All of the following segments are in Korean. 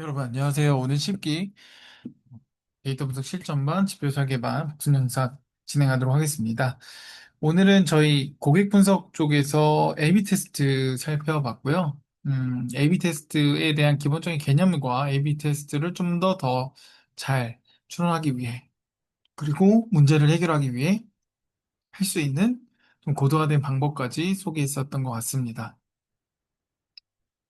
여러분 안녕하세요. 오늘 10기 데이터 분석 실전반 지표 설계반 복습 영상 진행하도록 하겠습니다. 오늘은 저희 고객 분석 쪽에서 A/B 테스트 살펴봤고요. 음, A/B 테스트에 대한 기본적인 개념과 A/B 테스트를 좀 더 더 잘 추론하기 위해 그리고 문제를 해결하기 위해 할 수 있는 좀 고도화된 방법까지 소개했었던 것 같습니다.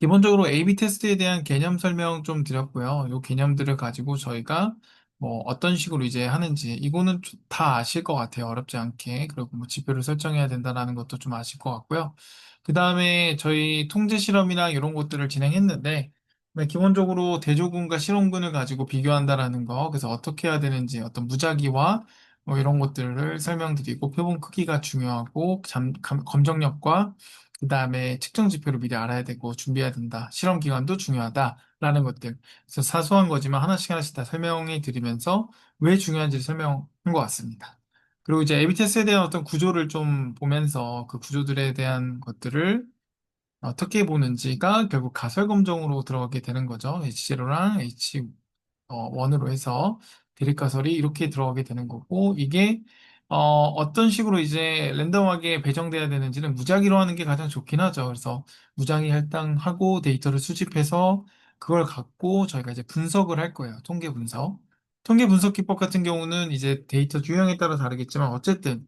기본적으로 A/B 테스트에 대한 개념 설명 좀 드렸고요. 이 개념들을 가지고 저희가 뭐 어떤 식으로 이제 하는지 이거는 다 아실 것 같아요. 어렵지 않게. 그리고 뭐 지표를 설정해야 된다라는 것도 좀 아실 것 같고요. 그 다음에 저희 통제 실험이나 이런 것들을 진행했는데 네, 기본적으로 대조군과 실험군을 가지고 비교한다라는 거, 그래서 어떻게 해야 되는지 어떤 무작위와 뭐 이런 것들을 설명드리고 표본 크기가 중요하고 잠- 감- 검정력과 그 다음에 측정 지표를 미리 알아야 되고 준비해야 된다. 실험 기간도 중요하다라는 것들. 그래서 사소한 거지만 하나씩 하나씩 다 설명해 드리면서 왜 중요한지 설명한 것 같습니다. 그리고 이제 에비 테스에 대한 어떤 구조를 좀 보면서 그 구조들에 대한 것들을 어떻게 보는지가 결국 가설 검정으로 들어가게 되는 거죠. H0랑 H1으로 해서 대립 가설이 이렇게 들어가게 되는 거고 이게 어, 떤 식으로 이제 랜덤하게 배정돼야 되는지는 무작위로 하는 게 가장 좋긴 하죠. 그래서 무작위 할당하고 데이터를 수집해서 그걸 갖고 저희가 이제 분석을 할 거예요. 통계 분석. 통계 분석 기법 같은 경우는 이제 데이터 유형에 따라 다르겠지만 어쨌든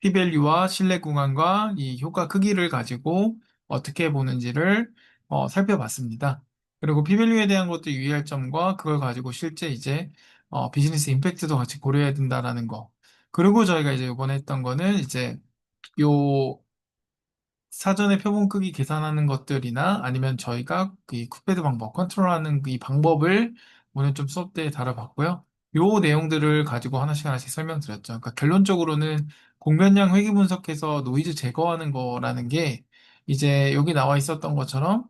p-value와 신뢰 구간과 이 효과 크기를 가지고 어떻게 보는지를 어, 살펴봤습니다. 그리고 p-value에 대한 것도 유의할 점과 그걸 가지고 실제 이제 어, 비즈니스 임팩트도 같이 고려해야 된다라는 거. 그리고 저희가 이제 이번에 했던 거는 이제 요 사전에 표본 크기 계산하는 것들이나 아니면 저희가 그 쿠페드 방법, 컨트롤하는 이 방법을 오늘 좀 수업 때 다뤄봤고요. 요 내용들을 가지고 하나씩 하나씩 설명드렸죠. 그러니까 결론적으로는 공변량 회귀 분석해서 노이즈 제거하는 거라는 게 이제 여기 나와 있었던 것처럼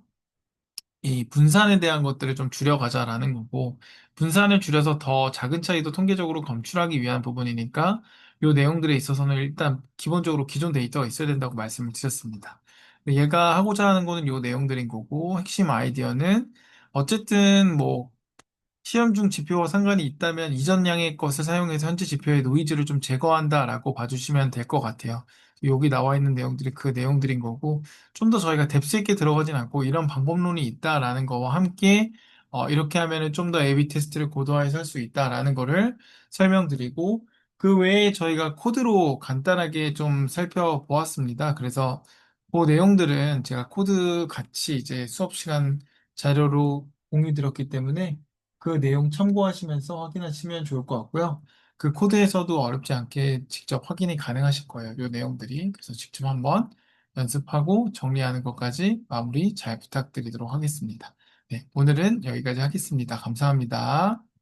이 분산에 대한 것들을 좀 줄여가자라는 거고, 분산을 줄여서 더 작은 차이도 통계적으로 검출하기 위한 부분이니까, 이 내용들에 있어서는 일단 기본적으로 기존 데이터가 있어야 된다고 말씀을 드렸습니다. 얘가 하고자 하는 거는 이 내용들인 거고, 핵심 아이디어는 어쨌든 뭐 시험 중 지표와 상관이 있다면 이전 양의 것을 사용해서 현재 지표의 노이즈를 좀 제거한다라고 봐주시면 될 것 같아요. 여기 나와 있는 내용들이 그 내용들인 거고, 좀 더 저희가 뎁스 있게 들어가진 않고 이런 방법론이 있다라는 거와 함께 어, 이렇게 하면은 좀 더 A/B 테스트를 고도화해서 할 수 있다라는 거를 설명드리고, 그 외에 저희가 코드로 간단하게 좀 살펴보았습니다. 그래서 그 내용들은 제가 코드 같이 이제 수업 시간 자료로 공유 드렸기 때문에 그 내용 참고하시면서 확인하시면 좋을 것 같고요. 그 코드에서도 어렵지 않게 직접 확인이 가능하실 거예요. 이 내용들이. 그래서 직접 한번 연습하고 정리하는 것까지 마무리 잘 부탁드리도록 하겠습니다. 네, 오늘은 여기까지 하겠습니다. 감사합니다.